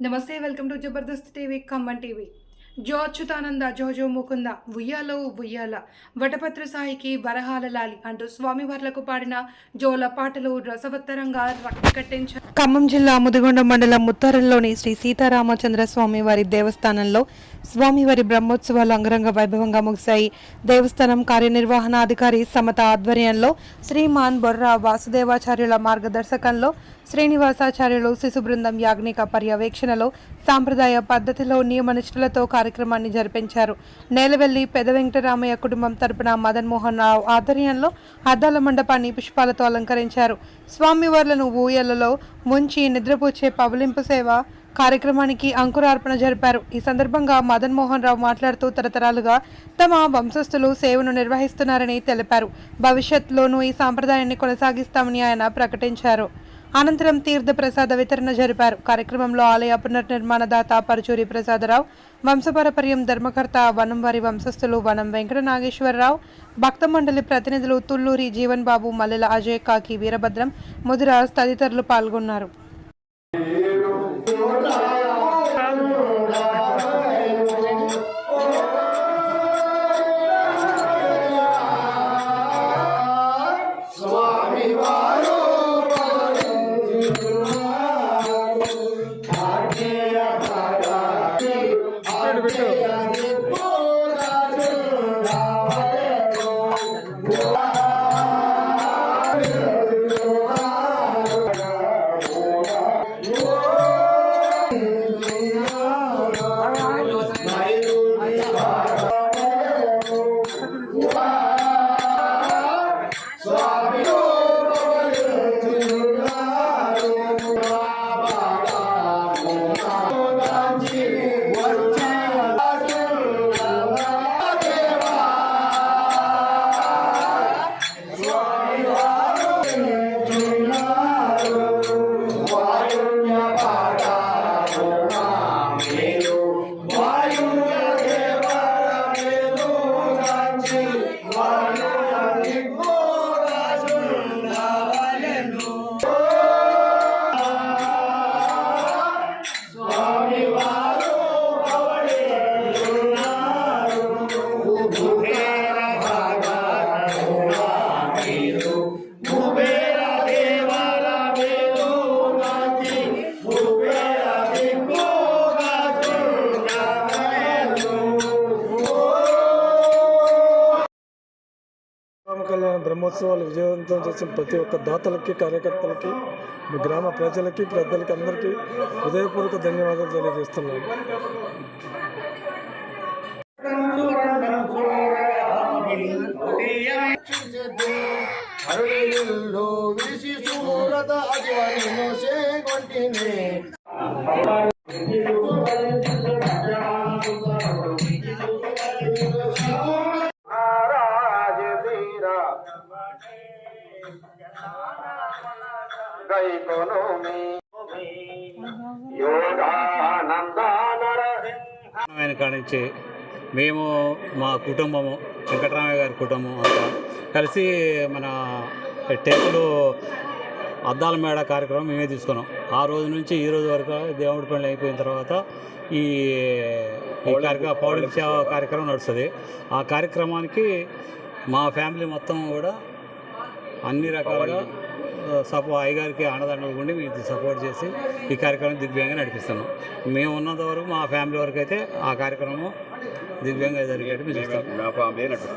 నమస్తే welcome to Jabardasth TV Khammam TV. జో అచ్యుతానంద జో జో ముకుంద ఉయ్యాలో ఉయ్యాల వటపత్ర సాయికి వరహాల లాలి అంటూ స్వామివార్లకు పాడిన జోల పాటలు రసవత్తరంగా రక్తి కట్టించారు ఖమ్మం జిల్లా ముదిగొండ మండలం ముత్తారంలోని శ్రీ సీతారామచంద్ర స్వామి వారి దేవస్థానంలో స్వామివారి బ్రహ్మోత్సవాలు అంగరంగ వైభవంగా ముగిశాయి. దేవస్థానం కార్యనిర్వహణాధికారి సమత ఆధ్వర్యంలో శ్రీమాన్ బొర్రా వాసుదేవాచార్యుల మార్గదర్శకంలో శ్రీనివాసాచార్యులు శిశు బృందం యాజ్ఞిక పర్యవేక్షణలో సాంప్రదాయ పద్ధతిలో నియమనిష్ఠులతో కార్యక్రమాన్ని జరిపించారు. నేలవెల్లి పెద వెంకటరామయ్య కుటుంబం తరపున మదన్మోహన్ రావు ఆధ్వర్యంలో అద్దాల మండపాన్ని పుష్పాలతో అలంకరించారు. స్వామివార్లను ఊయలలో ముంచి నిద్రపోచే పవలింపు సేవ కార్యక్రమానికి అంకురార్పణ జరిపారు. ఈ సందర్భంగా మదన్ మోహన్ రావు మాట్లాడుతూ తరతరాలుగా తమ వంశస్థులు సేవను నిర్వహిస్తున్నారని తెలిపారు. భవిష్యత్తులోనూ ఈ సాంప్రదాయాన్ని కొనసాగిస్తామని ఆయన ప్రకటించారు. అనంతరం తీర్థ ప్రసాద వితరణ జరిపారు. కార్యక్రమంలో ఆలయ పునర్నిర్మాణదాత పరుచూరి ప్రసాదరావు వంశపారపర్యం ధర్మకర్త వనం వారి వంశస్థులు వనం వెంకట నాగేశ్వరరావు భక్త మండలి ప్రతినిధులు తుల్లూరి జీవన్ బాబు మల్లెల అజయ్ కాకి వీరభద్రం ముదిరాజ్ తదితరులు పాల్గొన్నారు. రామ కళ్యాణ బ్రహ్మోత్సవాలు విజయవంతం చేసిన ప్రతి ఒక్క దాతలకి కార్యకర్తలకి మీ గ్రామ ప్రజలకి పెద్దలకి అందరికీ హృదయపూర్వక ధన్యవాదాలు తెలియజేస్తున్నాను. అరుణిల్లు కానించి మేము మా కుటుంబము వెంకటరామయ్య గారి కుటుంబం అంతా కలిసి మన టేకులు అద్దాల మేడ కార్యక్రమం మేమే తీసుకున్నాం. ఆ రోజు నుంచి ఈ రోజు వరకు దేవుడి పనులు అయిపోయిన తర్వాత ఈ ఈ కార్యక్రమం పౌడి సేవ కార్యక్రమం నడుస్తుంది. ఆ కార్యక్రమానికి మా ఫ్యామిలీ మొత్తం కూడా అన్ని రకాలుగా సపో అయ్యగారికి ఆనదండలు ఉండి మీకు సపోర్ట్ చేసి ఈ కార్యక్రమం దిగ్విజయంగా నడిపిస్తున్నాం. మేము ఉన్నంత వరకు మా ఫ్యామిలీ వరకు అయితే ఆ కార్యక్రమం దిగ్విజయంగా జరిగేట్టు మేము చూస్తాం.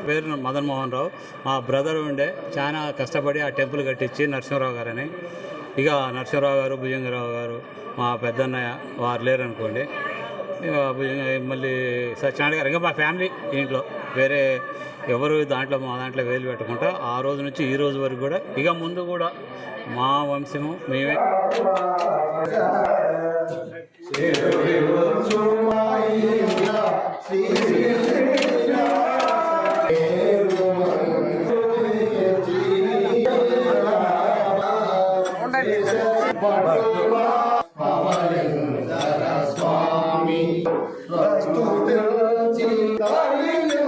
పేరు మదన్ మోహన్ రావు మా బ్రదర్ ఉండే చాలా కష్టపడి ఆ టెంపుల్ కట్టించి నరసింహరావు గారని. ఇక నరసింహరావు గారు భుజంగరావు గారు మా పెద్దన్నయ్య వారు లేరు అనుకోండి ఇక భుజంగ- మళ్ళీ సత్యనారాయణ గారు ఇంకా మా ఫ్యామిలీ ఇంట్లో. వేరే ఎవరు దాంట్లో మా దాంట్లో వేలు పెట్టకుండా ఆ రోజు నుంచి ఈ రోజు వరకు కూడా ఇక ముందు కూడా మా వంశము మేమే. ఓ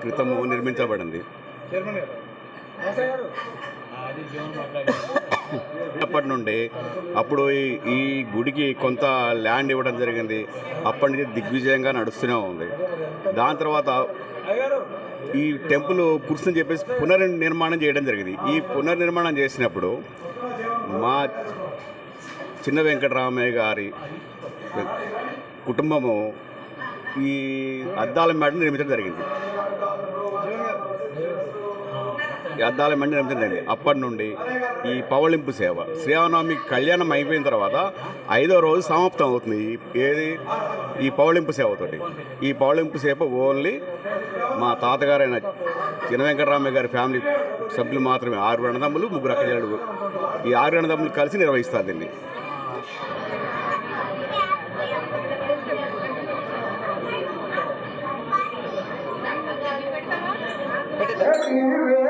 క్రితము నిర్మించబడింది. అప్పటి నుండి అప్పుడు ఈ- ఈ గుడికి కొంత ల్యాండ్ ఇవ్వడం జరిగింది. అప్పటి నుంచి దిగ్విజయంగా నడుస్తూనే ఉంది. దాని తర్వాత ఈ టెంపుల్ పురుషుని చెప్పేసి పునర్నిర్మాణం చేయడం జరిగింది. ఈ పునర్నిర్మాణం చేసినప్పుడు మా చిన్న వెంకటరామయ్య గారి కుటుంబము ఈ అద్దాల మేడను నిర్మించడం జరిగింది. అద్దాల మండి నిర్మించడం అప్పటి నుండి ఈ పవళింపు సేవ. శ్రీరామనవమి కళ్యాణం అయిపోయిన తర్వాత ఐదో రోజు సమాప్తం అవుతుంది ఏది? ఈ పవళింపు సేవతోటి. ఈ పవళింపు సేవ ఓన్లీ మా తాతగారైన చిన్న వెంకటరామయ్య గారి ఫ్యామిలీ సభ్యులు మాత్రమే. ఆరు అన్నదమ్ములు ముగ్గురు అక్కజనులు ఈ ఆరు అన్నదమ్ములు కలిసి నిర్వహిస్తారు దీన్ని. you.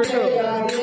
కూర్చోబెట్టు